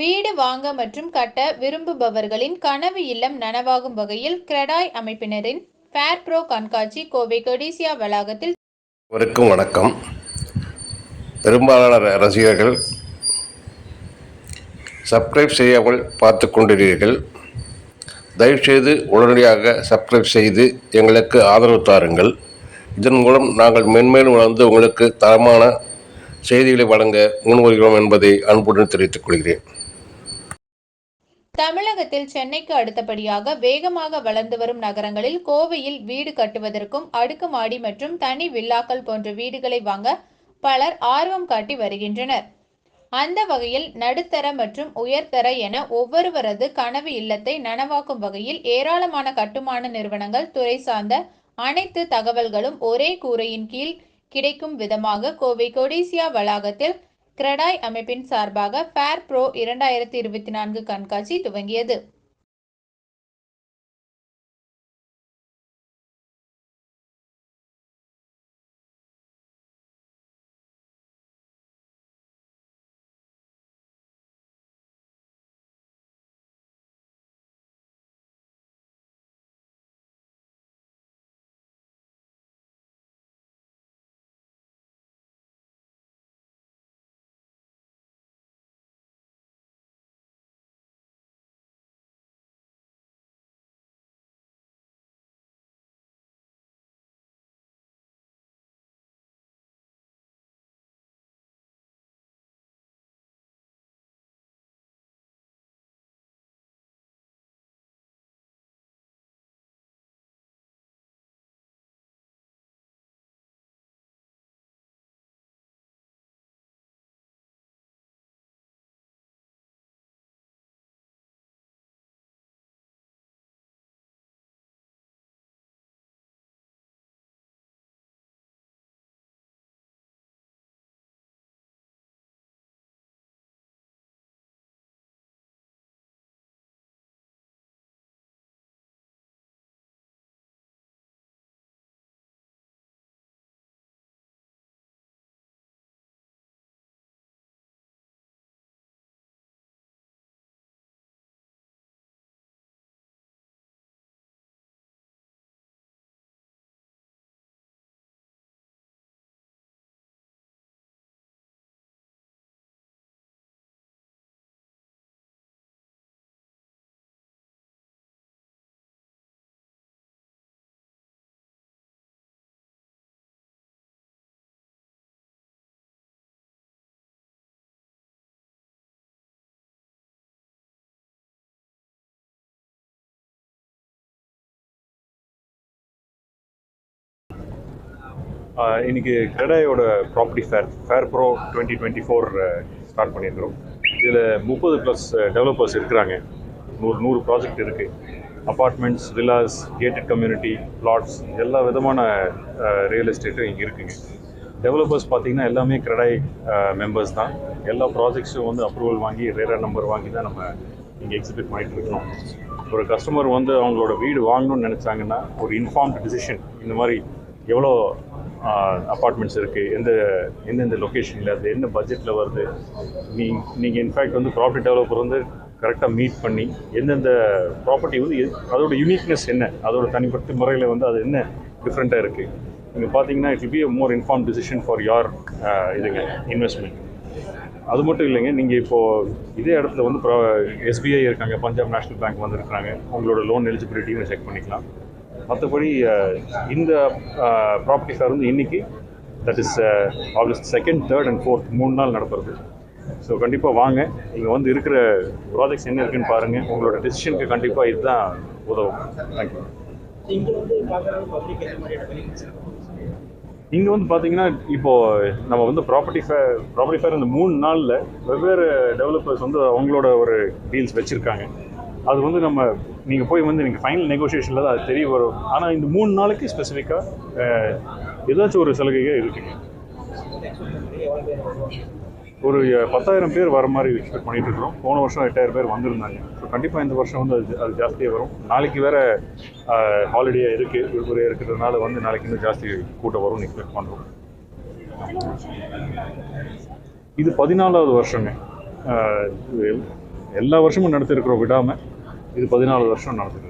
வீடு வாங்க மற்றும் கட்ட விரும்புபவர்களின் கனவு இல்லம் நனவாகும் வகையில் கிரெடாய் அமைப்பினரின் ஃபேர் ப்ரோ கண்காட்சி கோவை கொடிசியா வளாகத்தில் அனைவருக்கும் வணக்கம். பெரும்பாலான ரசிகர்கள் சப்ஸ்கிரைப் செய்யாமல் பார்த்து கொண்டிருக்கிறீர்கள். தயவுசெய்து உடனடியாக சப்ஸ்கிரைப் செய்து எங்களுக்கு ஆதரவு தாருங்கள். இதன் மூலம் நாங்கள் மென்மேலும் வளர்ந்து உங்களுக்கு தரமான செய்திகளை வழங்க முன்வருகிறோம் என்பதை அன்புடன் தெரிவித்துக் கொள்கிறேன். தமிழகத்தில் சென்னைக்கு அடுத்தபடியாக வேகமாக வளர்ந்து வரும் நகரங்களில் கோவையில் வீடு கட்டுவதற்கும் அடுக்குமாடி மற்றும் தனி வில்லாக்கள் போன்ற வீடுகளை வாங்க பலர் ஆர்வம் காட்டி வருகின்றனர். அந்த வகையில் நடுத்தர மற்றும் உயர்தர என ஒவ்வொருவரது கனவு இல்லத்தை நனவாக்கும் வகையில் ஏராளமான கட்டுமான நிறுவனங்கள் துறை சார்ந்த அனைத்து தகவல்களும் ஒரே கூரையின் கீழ் கிடைக்கும் விதமாக கோவை கொடிசியா வளாகத்தில் கிரெடாய் அமைப்பின் சார்பாக ஃபேர் ப்ரோ இரண்டாயிரத்தி இருபத்தி நான்கு கண்காட்சி துவங்கியது. இன்றைக்கி இன்னைக்கு கிரெடாயோட property fair fair pro twenty twenty four start பண்ணியிருக்கிறோம். இதில் முப்பது ப்ளஸ் டெவலப்பர்ஸ் இருக்கிறாங்க. நூறு நூறு ப்ராஜெக்ட் இருக்குது apartments villas gated community flats எல்லா விதமான ரியல் எஸ்டேட்டும் இங்கே இருக்குங்க. டெவலப்பர்ஸ் பார்த்திங்கன்னா எல்லாமே கிரெடாய் மெம்பர்ஸ் தான். எல்லா ப்ராஜெக்ட்ஸும் வந்து அப்ரூவல் வாங்கி ரேரா நம்பர் வாங்கி தான் நம்ம இங்கே எக்ஸிபிட் பண்ணிகிட்டு இருக்கோம். ஒரு கஸ்டமர் வந்து அவங்களோட வீடு வாங்கணும்னு நினச்சாங்கன்னா ஒரு இன்ஃபார்ம்டு டிசிஷன் இந்த மாதிரி எவ்வளோ அப்பார்ட்மெண்ட்ஸ் இருக்குது எந்த எந்தெந்த லொக்கேஷனில் அது என்ன பட்ஜெட்டில் வருது? நீ நீங்கள் இன்ஃபேக்ட் வந்து ப்ராப்பர்ட்டி டெவலப்பர் வந்து கரெக்டாக மீட் பண்ணி எந்தெந்த ப்ராப்பர்ட்டி வந்து அதோட யூனிக்னஸ் என்ன? அதோட தனிப்பட்ட முறையில் வந்து அது என்ன டிஃப்ரெண்ட்டாக இருக்குது நீங்கள் பார்த்தீங்கன்னா it be a more inform decision for your இதுங்க இன்வெஸ்ட்மெண்ட் அது மட்டும் இல்லைங்க நீங்கள் இப்போது இதே இடத்துல வந்து எஸ்பிஐ இருக்காங்க பஞ்சாப் நேஷனல் பேங்க் வந்துருக்காங்க உங்களோட லோன் எலிஜிபிலிட்டியும் செக் பண்ணிக்கலாம். மற்றபடி இந்த ப்ராப்பர்ட்டி சார் வந்து இன்னைக்கு that is August second third and fourth மூணு நாள் நடப்புறது ஸோ கண்டிப்பாக வாங்க. இங்கே வந்து இருக்கிற ப்ராஜெக்ட்ஸ் என்ன இருக்குன்னு பாருங்கள் உங்களோட டெசிஷனுக்கு கண்டிப்பாக இதுதான் உதவும். தேங்க்யூ இங்கே வந்து பார்த்தீங்கன்னா இப்போது நம்ம வந்து ப்ராப்பர்ட்டி ஃபேர் ப்ராப்பர்ட்டி ஃபேர் இந்த மூணு நாளில் வெவ்வேறு டெவலப்பர்ஸ் வந்து அவங்களோட ஒரு டீல்ஸ் வச்சுருக்காங்க. அது வந்து நம்ம நீங்கள் போய் வந்து நீங்கள் ஃபைனல் நெகோஷியேஷனில் தான் அது தெரிய வரும். ஆனால் இந்த மூணு நாளைக்கு ஸ்பெசிஃபிக்காக ஏதாச்சும் ஒரு சலுகைகள் இருக்குங்க. ஒரு பத்தாயிரம் பேர் வர மாதிரி எக்ஸ்பெக்ட் பண்ணிட்டு இருக்கிறோம். போன வருஷம் எட்டாயிரம் பேர் வந்திருந்தாங்க. ஸோ கண்டிப்பாக இந்த வருஷம் வந்து அது அது ஜாஸ்தியாக வரும். நாளைக்கு வேற ஹாலிடே இருக்குது விடுமுறை இருக்கிறதுனால வந்து நாளைக்கு இன்னும் ஜாஸ்தி கூட்டம் வரும்னு எக்ஸ்பெக்ட் பண்ணுறோம் இது பதினாலாவது வருஷங்க. எல்லா வருஷமும் நடத்திருக்கிறோம் விடாமல் இது பதினாலு வருஷம் நடத்திட்டு